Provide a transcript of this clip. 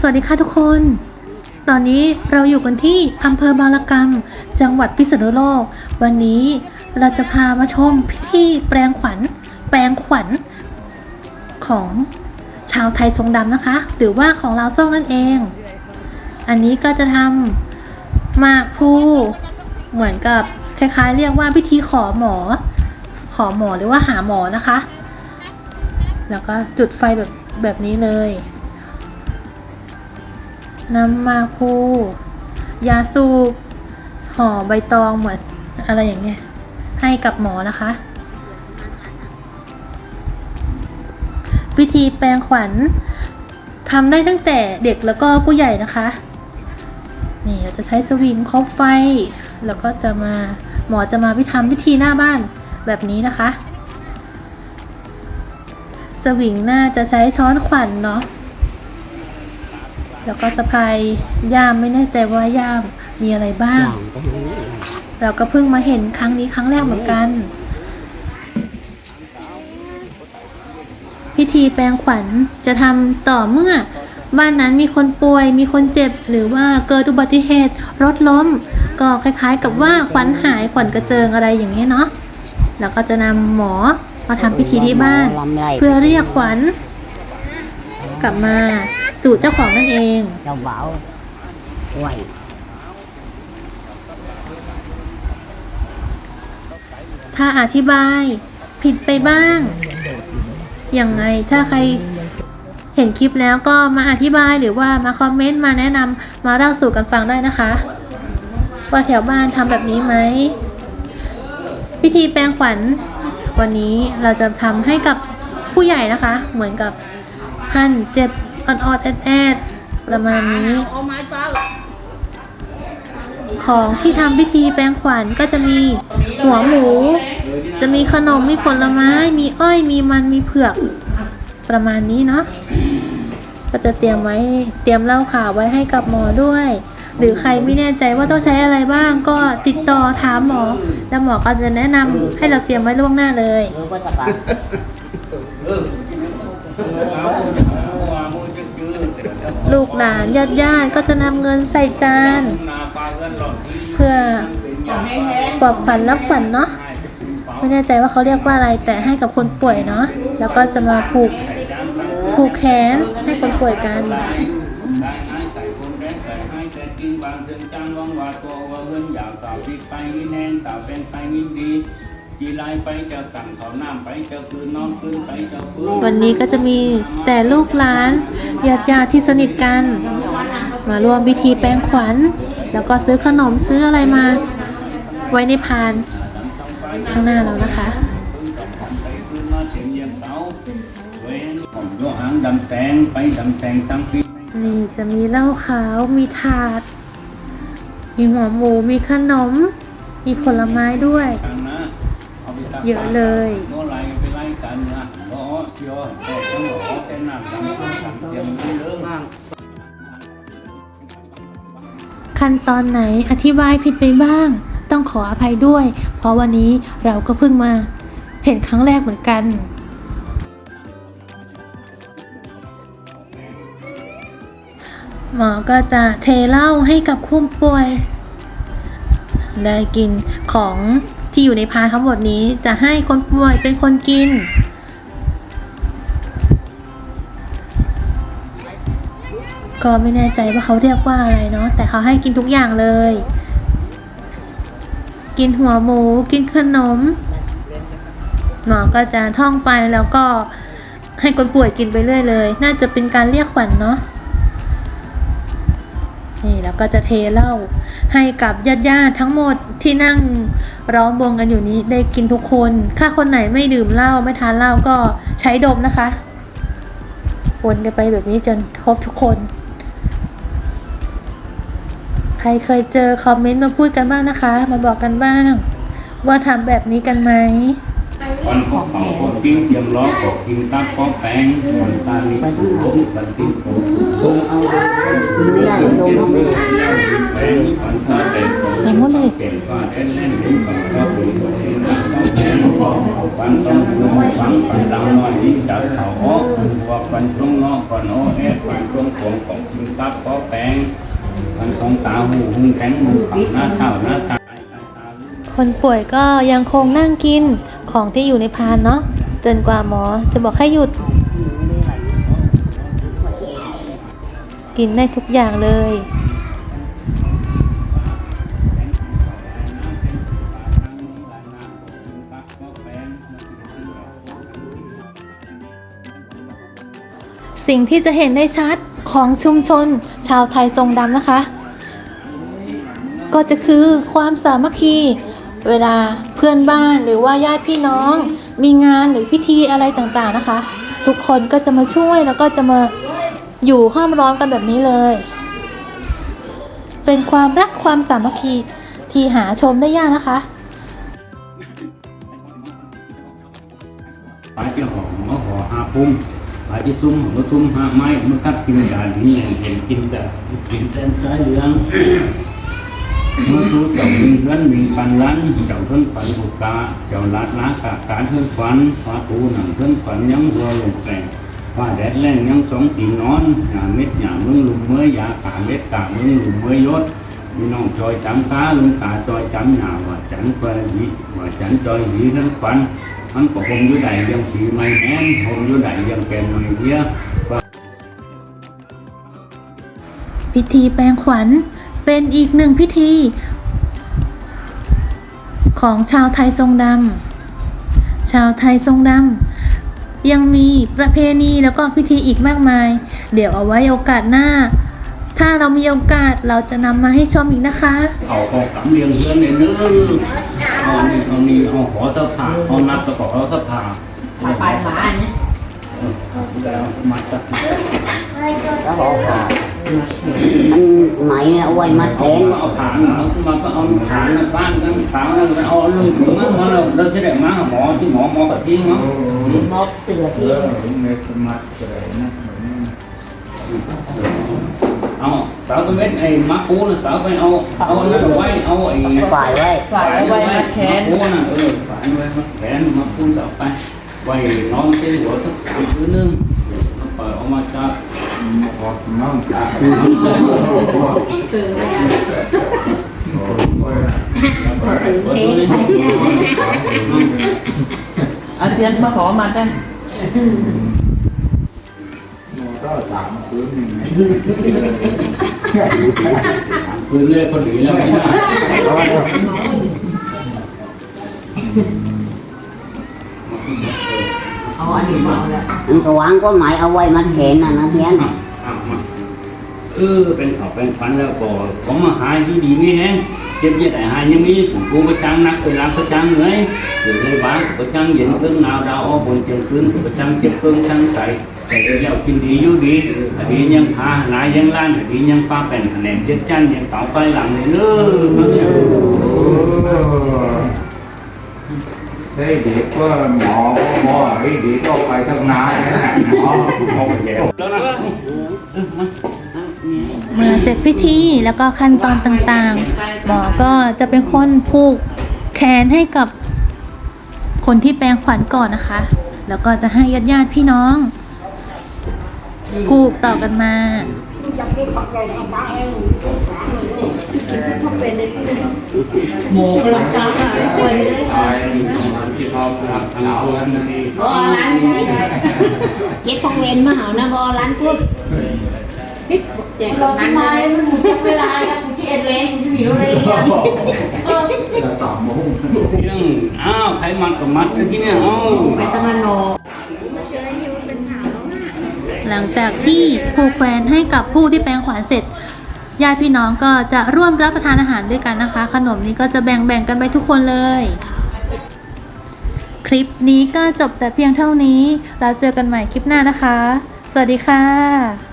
สวัสดีค่ะทุกคน ตอนนี้เราอยู่กันที่อำเภอบางละกำจังหวัดพิษณุโลก วันนี้เราจะพามาชมพิธีแปลงขวัญ แปลงขวัญ ของชาวไทยทรงดำนะคะ หรือว่าของลาวซ่งนั่นเอง อันนี้ก็จะทำมากพลูเหมือนกับคล้ายๆ เรียกว่าพิธีขอหมอ ขอหมอหรือว่าหาหมอนะคะ แล้วก็จุดไฟแบบแบบนี้เลย น้ำมาพูยาสูบห่อใบตองเหมือนอะไรอย่างเงี้ย ให้กับหมอนะคะ พิธีแปลงขวัญทำได้ตั้งแต่เด็กแล้วก็ผู้ใหญ่นะคะ นี่เราจะใช้สวิงคอบไฟ แล้วก็จะมาหมอจะมาพิทำพิธีหน้าบ้านแบบนี้นะคะ สวิงน่าจะใช้ช้อนขวัญเนาะ แล้วก็สะพายย่ามไม่แน่ใจว่าย่ามมีอะไรบ้างอย่างก็ไม่รู้เราก็เพิ่งมาเห็นครั้งนี้ครั้งแรกเหมือนกัน พิธีแปลงขวัญจะทำต่อเมื่อ บ้านนั้นมีคนป่วยมีคนเจ็บ หรือว่าเกิดอุบัติเหตุรถล้ม ก็คล้ายๆกับว่าขวัญหายขวัญกระเจิงอะไรอย่างนี้ยเนาะแล้วก็จะนำหมอมาทำพิธีที่บ้านลำไรเพื่อเรียกขวัญ กลับมาสู่เจ้าของนั่นเองเจ้าบ่าวไหวถ้าอธิบาย ผิดไปบ้างยังไงถ้าใครเห็นคลิปแล้วก็มาอธิบายหรือว่ามาคอมเมนต์มาแนะนำมาเล่าสู่กันฟังได้นะคะ ว่าแถวบ้านทำแบบนี้ไหมพิธีแปลงขวัญวันนี้เราจะทำให้กับผู้ใหญ่นะคะ เหมือนกับ ท่นเจ็บออดๆแอดๆประมาณนี้ ของที่ทำพิธีแปลงขวัญก็จะมีหัวหมู จะมีขนมมีผลไม้ มีอ้อยมีมันมีเผือก ประมาณนี้เนาะก็จะเตรียมไว้เตรียมเหล้าขาวไว้ให้กับหมอด้วย หรือใครไม่แน่ใจว่าต้องใช้อะไรบ้างก็ติดต่อถามหมอ แล้วหมอก็จะแนะนำให้เราเตรียมไว้ล่วงหน้าเลย ลูกหลานญาติญาติก็จะนำเงินใส่จาน เพื่อปลอบขวัญรับขวัญเนาะไม่แน่ใจว่าเขาเรียกว่าอะไรแต่ให้กับคนป่วยเนาะแล้วก็จะมาผูกผูกแขนให้คนป่วยกันจีไลไปเจะตั้งเขาน้ำไปเจะคืนน้องขึ้นไปเจะพื้นวันนี้ก็จะมีแต่ลูกหลานญาติญาติที่สนิทกัน มาร่วมพิธีแปลงขวัญ แล้วก็ซื้อขนมซื้ออะไรมา ไว้ในพานข้างหน้าเรานะคะนี่จะมีเหล้าขาวมีถาด มีหัวหมูมีขนม มีผลไม้ด้วย เยอะเลยโน่ไล่ไปไล่กันนะล้อเชียวแต่ทั้งหมอแต่น้ำดำต้นดำเทียมเรื่องขั้นตอนไหนอธิบายผิดไปบ้าง ต้องขออภัยด้วย เพราะวันนี้เราก็เพิ่งมา เห็นครั้งแรกเหมือนกันหมอก็จะเทเหล้าให้กับผู้ป่วย ได้กินของ ที่อยู่ในพานทั้งหมดนี้จะให้คนป่วยเป็นคนกิน ก็ไม่แน่ใจว่าเขาเรียกว่าอะไรเนาะแต่เขาให้กินทุกอย่างเลย กินหัวหมูกินขนมหมอก็จะท่องไปแล้วก็ให้คนป่วยกินไปเรื่อยเลย น่าจะเป็นการเรียกขวัญเนาะนี่แล้วก็จะเทเหล้า ให้กับญาติญาติทั้งหมดที่นั่งร้อมวงกันอยู่นี้ได้กินทุกคน ถ้าคนไหนไม่ดื่มเหล้าไม่ทานเหล้าก็ใช้ดมนะคะวนกันไปแบบนี้จนครบทุกคน ใครเคยเจอคอมเมนต์มาพูดกันบ้างนะคะ มาบอกกันบ้าง ว่าทำแบบนี้กันไหม วันของเขาของกิ้งเทียมล้อของกิ้งตักของแปงวันตาลีผูกล้มวันติ้งผูกล้มเอาไม่ได้ลงแปงวันตาเป็นเห็นหมดเลยเก่งกว่าเล่นเล่นถึงกับก็ปุ๋ยตัวเองต้องแข็งฟันต้องดูฟังฟันดังน้อยยิ่งจัดเขาออกว่าฟันตรงนอกก่อนโอเอฟันตรงของของกิ้งองตาหูหุงแข็งมุงปากหน้าเท้าหน้าตาคนป่วยก็ยังคงนั่งกิน ของที่อยู่ในพานเนาะจนกว่าหมอจะบอกให้หยุด กินได้ทุกอย่างเลย สิ่งที่จะเห็นได้ชัดของชุมชน ชาวไทยทรงดำนะคะ ก็จะคือความสามัคคี เวลาเพื่อนบ้านหรือว่าญาติพี่น้อง มีงานหรือพิธีอะไรต่างๆนะคะ ทุกคนก็จะมาช่วยแล้วก็จะมาอยู่ห้อมล้อมกันแบบนี้เลย เป็นความรักความสามัคคีที่หาชมได้ยากนะคะปลาที่หอมมะหอหาพุ่มปลาที่ซุ้มหัวซุ้มหาไม้มันกัดกินดานหินอย่างเห็นกินแต่กินแต่สายเหลือง มื่อรู้จักมีเพื่อนมีปันลันเจ้าเพื่อนฝันบุกาเจ้าลัดล้ากาการเพื่อนฝันฟ้าตูหนังเพื่อนฝันยังหัวลงแต่งว่าแดดแรงยังสองตีนอนหาเม็ดหยาเมึงลุมเมื่อยยาขาเม็ดกาเมึงลุมเมื่อยยศมีน้องจอยจำขาลุงตาจอยจำหยาว่าจันเปรยีว่าจันจอยหีทั้งฝันมันก็คงอยู่ใดยังสีไม่แห้งคงอยู่ใดยังแกนไม่เดียพิธีแปลงขวัญ เป็นอีกหนึ่งพิธี ของชาวไทยทรงดำชาวไทยทรงดำยังมีประเพณีแล้วก็พิธีอีกมากมาย เดี๋ยวเอาไว้โอกาสหน้า ถ้าเรามีโอกาสเราจะนำมาให้ชมอีกนะคะ เอาของสำเรียงเพื่อนในเนื้อเอานี่เอานี่เอาหอสะพาเอานับตะกอสะพาไปไปมาเนี่ยแล้วมาจัดก็บอกว่า มันไหมเอาไว้มาแทเอานเอาผ่านเอามาก็เอาผ่านบ้านกันสาวนั่นเอาลุงถึงมั้งมาเราเราจะได้มาหมอที่หมอหมอกระทิ้งมั้งมอบเสือที่เอาสาวก็เม็ดไอ้มาปูนะสาวไปเอาเอานั่นเอาไว้เอาไอ้ฝ่ายไว้ฝากเอาไว้มาแขนปูน่ะเออฝายไว้มาแขนมาปูสาวไปไว้นอนเส้นหัวสักสามคืนนึงปล่อยออกมาจาก อาเจียนมาขอมาได้คืนเลยคนดีแล้วไม่ได้ อันนี้มาแล้วมันก็วางก็หมายเอาไว้มาแทนน่ะนะเทียนเออเป็นเขาเป็นฟันแล้วก็ผมมาหายที่ดีนี่แฮงเจ็บเย็ดไอ้หายยังมีผมกูประจังนักไปล้างประจังเหนื่อยเสือในบ้านประจังเย็นเครื่องหนาวดาวอ้อบนเจียงคืนประจังเจ็บเครื่องช่างใสแต่เดี๋ยวกินดีอยู่ดีอดียังพาหลายยังล้านอดียังป้าเป็นแนนเจ็ดจันยังเต่าไปหลังเลยเนอะ มันเนี่ย thế việc của mò mò ấy đi có phải thằng nào nó เอาไปแล้วแล้วนะเมื่อเสร็จพิธีแล้วก็ขั้นตอนต่างๆ หมอก็จะเป็นคนผูกแขนให้กับคนที่แปลงขวัญก่อนนะคะ แล้วก็จะให้ญาติญาติพี่น้องผูกต่อกันมาหมูกลัง กลางหายไปเลย ai thì họ làm lão lên đi บอร้านเก็บของเวนมาเหานะบอร้านพุทธแจกกับนั้นเลยมันหมดเวลาแล้วกูเจ็ดเลงกูหิวเลย là sợ mũ ยังอ้าวใครมัดก็มัดกันที่เนี่ยอ้าไปตะมันโนหลังจากที่ผูแขวนให้กับผู้ที่แปลงขวัญเสร็จ ญาติพี่น้องก็จะร่วมรับประทานอาหารด้วยกันนะคะ ขนมนี้ก็จะแบ่งๆกันไปทุกคนเลย คลิปนี้ก็จบแต่เพียงเท่านี้ เราเจอกันใหม่คลิปหน้านะคะ สวัสดีค่ะ